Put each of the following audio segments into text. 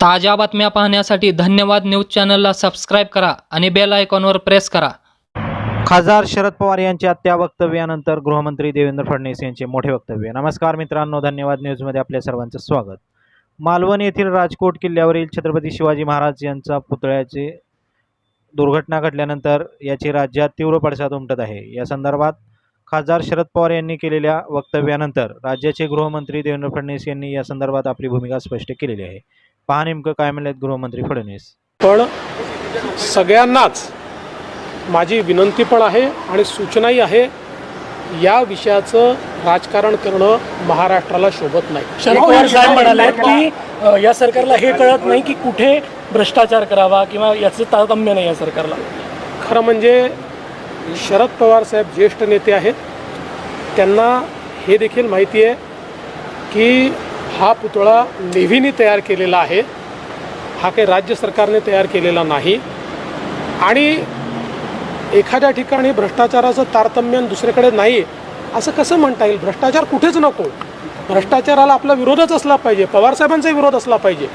ताज्या बातम्या पाहण्यासाठी धन्यवाद न्यूज चॅनलला सबस्क्राईब करा आणि बेल आयकॉनवर प्रेस करा. खासदार शरद पवार यांच्या त्या वक्तव्यानंतर गृहमंत्री देवेंद्र फडणवीस यांचे मोठे वक्तव्य. नमस्कार मित्रांनो धन्यवाद न्यूजमध्ये आपल्या सर्वांचं स्वागत. मालवण येथील राजकोट किल्ल्यावरील छत्रपती शिवाजी महाराज यांचा पुतळ्याचे दुर्घटना घडल्यानंतर याची राज्यात तीव्र पडसाद उमटत आहे. या संदर्भात खासदार शरद पवार यांनी केलेल्या वक्तव्यानंतर राज्याचे गृहमंत्री देवेंद्र फडणवीस यांनी या संदर्भात आपली भूमिका स्पष्ट केलेली आहे. पहा नेमकं काय म्हणलेत गृहमंत्री फडणवीस. पण सगळ्यांनाच माझी विनंती पण आहे आणि सूचनाही आहे या विषयाचं राजकारण करणं महाराष्ट्राला शोभत नाही. शरद पवार साहेब म्हणाले की या सरकारला हे कळत नाही की कुठे भ्रष्टाचार करावा किंवा याचं तारतम्य नाही या सरकारला. खरं म्हणजे शरद पवार साहेब ज्येष्ठ नेते आहेत. त्यांना हे देखील माहिती आहे की हा पुतळा नेव्हीने तयार केलेला आहे. हा काही राज्य सरकारने तयार केलेला नाही. आणि एखाद्या ठिकाणी भ्रष्टाचाराचं तारतम्य दुसरीकडे नाही असं कसं म्हणता येईल? भ्रष्टाचार कुठेच नको. भ्रष्टाचाराला आपला विरोधच असला पाहिजे पवारसाहेबांचाही विरोध असला पाहिजे.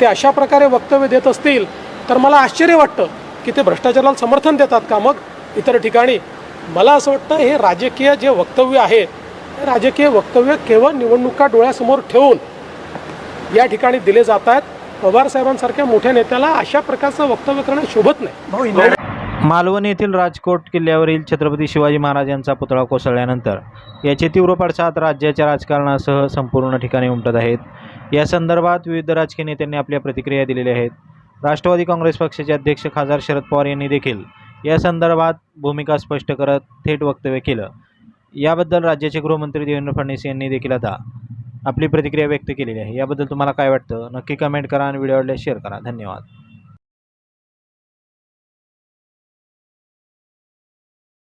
ते अशा प्रकारे वक्तव्य देत असतील तर मला आश्चर्य वाटतं की ते भ्रष्टाचाराला समर्थन देतात का मग? इतर ठिकाणी. मला असं वाटतं हे राजकीय जे वक्तव्य आहे राजकीय वक्तव्य केवळ निवडणुका डोळ्यासमोर ठेवून या ठिकाणी दिले जात आहेत. पवारसाहेबांसारख्या मोठ्या नेत्याला अशा प्रकारचं वक्तव्य करणं शोभत नाही. मालवण येथील राजकोट किल्ल्यावरील छत्रपती शिवाजी महाराज यांचा पुतळा कोसळल्यानंतर याचे तीव्र पडसाद राज्याच्या राजकारणासह संपूर्ण ठिकाणी उमटत आहेत. या संदर्भात विविध राजकीय नेत्यांनी आपल्या प्रतिक्रिया दिलेल्या आहेत. राष्ट्रवादी काँग्रेस पक्षाचे अध्यक्ष खासदार शरद पवार यांनी देखील या संदर्भात भूमिका स्पष्ट करत थेट वक्तव्य केलं. याबद्दल राज्याचे गृहमंत्री देवेंद्र फडणवीस यांनी देखील आता आपली प्रतिक्रिया व्यक्त केलेली आहे. याबद्दल तुम्हाला काय वाटतं? नक्की कमेंट करा आणि व्हिडिओ आवडल्यास शेअर करा. धन्यवाद.